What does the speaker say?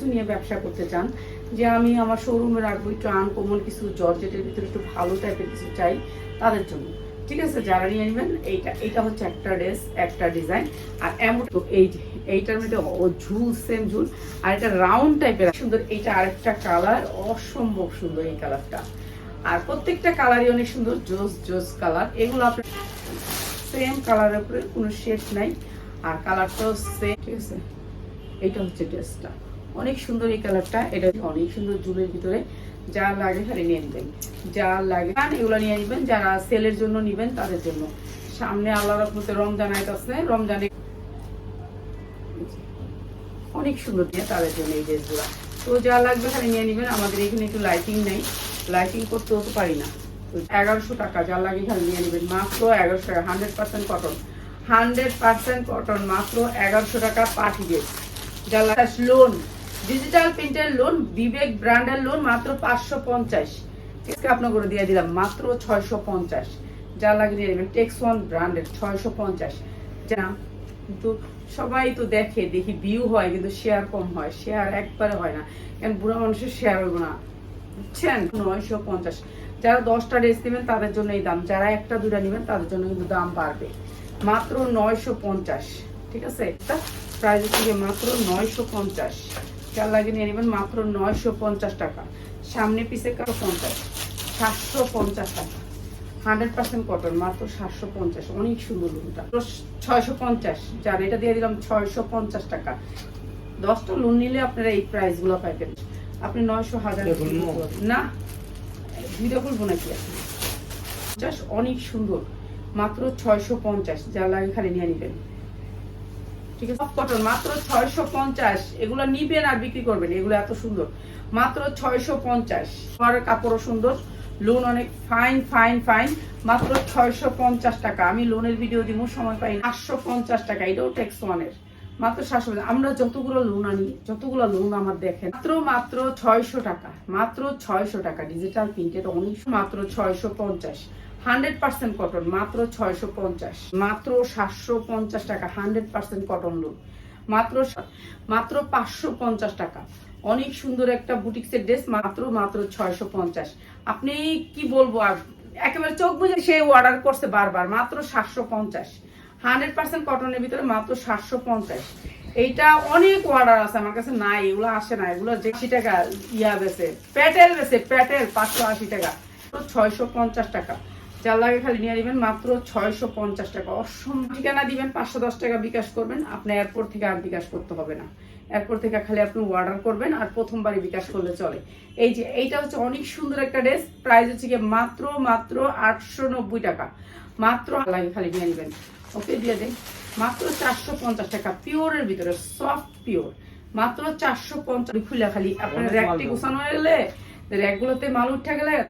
কিছু নিয়ে ব্যবসা করতে চান, যে আমি আমার শোরুমে রাখব, একটু আনকমন কিছু জর্জেটের ভিতরে একটু ভালো টাইপের কিছু চাই, তাদের জন্য। ঠিক আছে? যারা নিয়ে নেবেন, এইটা এইটা হচ্ছে একটা ড্রেস একটা ডিজাইন আর এমন তো এই এইটার মধ্যে ঝুল সেম ঝুল, আর এটা রাউন্ড টাইপের সুন্দর, এইটা আরেকটা কালার অসম্ভব সুন্দর এই কালারটা আর প্রত্যেকটা কালারই অনেক সুন্দর, জোস জোস কালার এগুলো আপনার সেম কালারের উপরে কোনো শেড নাই, আর কালারটাও সেম ঠিক আছে? এইটা হচ্ছে ড্রেসটা অনেক সুন্দর এই কালারটা। এটা অনেক সুন্দর জুলের ভিতরে যা লাগে খালি নিয়ে নেবেন। যা লাগে এগুলো নিয়ে নেবেন, যারা সেলের জন্য নেবেন তাদের জন্য। সামনে আল্লাহ রহমতে রমজান আইতাছে রমজানে অনেক সুন্দর দিয়ে তাদের জন্য এই ড্রেসগুলো। তো যা লাগবে খালি নিয়ে নেবেন। আমাদের এখানে একটু লাইটিং নেই। লাইটিং করতেও তো পারি না। এগারোশো টাকা যা লাগে খালি নিয়ে নেবেন। মাত্র এগারোশো টাকা, hundred percent cotton. Hundred percent cotton মাত্র এগারোশো টাকা পাঠিয়ে ড্রেস যা লোন ডিজিটাল প্রিন্টের লোন বিবেক ব্র্যান্ডের লোন মাত্র পাঁচশো পঞ্চাশ। আপনার করে দিয়ে দিলাম, মাত্র ছয়শো পঞ্চাশ। যা লাগে নিয়ে নেবেন টেক্স ওয়ান ব্র্যান্ডের ছয়শো পঞ্চাশ। যা কিন্তু সবাই তো দেখে, দেখি ভিউ হয়, কিন্তু শেয়ার কম হয়। শেয়ার একবারে হয় না। কারণ বুড়া মানুষের শেয়ার হইব না। বুঝছেন? নয়শো পঞ্চাশ। যারা দশটা ড্রেস নেবেন, তাদের জন্য এই দাম। যারা একটা দুটা নেবেন, তাদের জন্য কিন্তু দাম বাড়বে। মাত্র নয়শো পঞ্চাশ। ঠিক আছে? প্রাইস থেকে মাত্র নয়শো পঞ্চাশ। যার লাগে নিয়ে নেবেন মাত্র নয়শো পঞ্চাশ টাকা। সামনে পিসে কারও পঞ্চাশ সাতশো পঞ্চাশ টাকা। হান্ড্রেড পার্সেন্ট কটন মাত্র সাতশো পঞ্চাশ অনেক সুন্দর লোনটা ছয়শো পঞ্চাশ যার এটা দিয়ে দিলাম ছয়শো পঞ্চাশ টাকা। দশটা লোন নিলে আপনারা এই প্রাইসগুলো পাইবেন। আপনি নয়শো হাজার না ভিডিও খুলবো নাকি আপনি পঞ্চাশ অনেক সুন্দর মাত্র ছয়শো পঞ্চাশ যা লাগে খালি নিয়ে নেবেন। ঠিক আছে? কটন মাত্র ছয়শো পঞ্চাশ। এগুলো নিবেন আর বিক্রি করবেন, এগুলো এত সুন্দর। মাত্র ছয়শো পঞ্চাশ। কাপড়ও সুন্দর লোন অনেক ফাইন ফাইন ফাইন মাত্র ছয়শো পঞ্চাশ টাকা। আমি লোনের ভিডিও দিব, সময় পাই আটশো পঞ্চাশ টাকা, এটাও ট্যাক্স ওয়ানের মাত্র সাতশো আমরা যতগুলো লোন আনি, যতগুলো লোন আমার দেখেন, মাত্র মাত্র ছয়শো টাকা, মাত্র ছয়শো টাকা ডিজিটাল প্রিন্টেড অনেক, মাত্র ছয়শো পঞ্চাশ। হান্ড্রেড পার্সেন্ট কটন মাত্র ছয়শো পঞ্চাশ। মাত্র সাতশো পঞ্চাশ টাকা হান্ড্রেড পার্সেন্ট কটন লোন মাত্র মাত্র পাঁচশো পঞ্চাশ টাকা। অনেক সুন্দর একটা বুটিক্সের ড্রেস মাত্র মাত্র ছয়শো পঞ্চাশ। আপনি কি বলব আর, একেবারে চোখ বুঝে সে অর্ডার করছে বারবার, মাত্র সাতশো পঞ্চাশ। হান্ড্রেড পার্সেন্ট কটনের ভিতরে মাত্র সাতশো পঞ্চাশ। এইটা অনেক অর্ডার আছে আমার কাছে, নাই, এগুলো আসে না, এগুলো যে আশি টাকা, ইয়া বেছে প্যাটেল বেছে প্যাটেল পাঁচশো আশি টাকা ছয়শো পঞ্চাশ টাকা। যার লাগে খালি নিয়ে নেবেন মাত্র ছয়শো পঞ্চাশ টাকা। অসম ঠিকানা দিবেন পাঁচশো দশ টাকা বিকাশ করবেন। আপনি এয়ারপোর্ট থেকে আর বিকাশ করতে হবে না। এয়ারপোর্ট থেকে খালি আপনি অর্ডার করবেন আর প্রথমবারই বিকাশ করলে চলে। এই যে এইটা হচ্ছে অনেক সুন্দর একটা ড্রেস প্রাইস হচ্ছে গিয়ে মাত্র মাত্র আটশো নব্বই টাকা। মাত্র লাগে খালি নিয়ে নেবেন। ওকে দিয়ে দেন মাত্র চারশো পঞ্চাশ টাকা। পিওরের ভিতরে সফট পিওর মাত্র চারশো পঞ্চাশ। খুলে খালি আপনার র্যাকটি। গোছানো এলে র্যাকগুলোতে মাল উঠে গেলে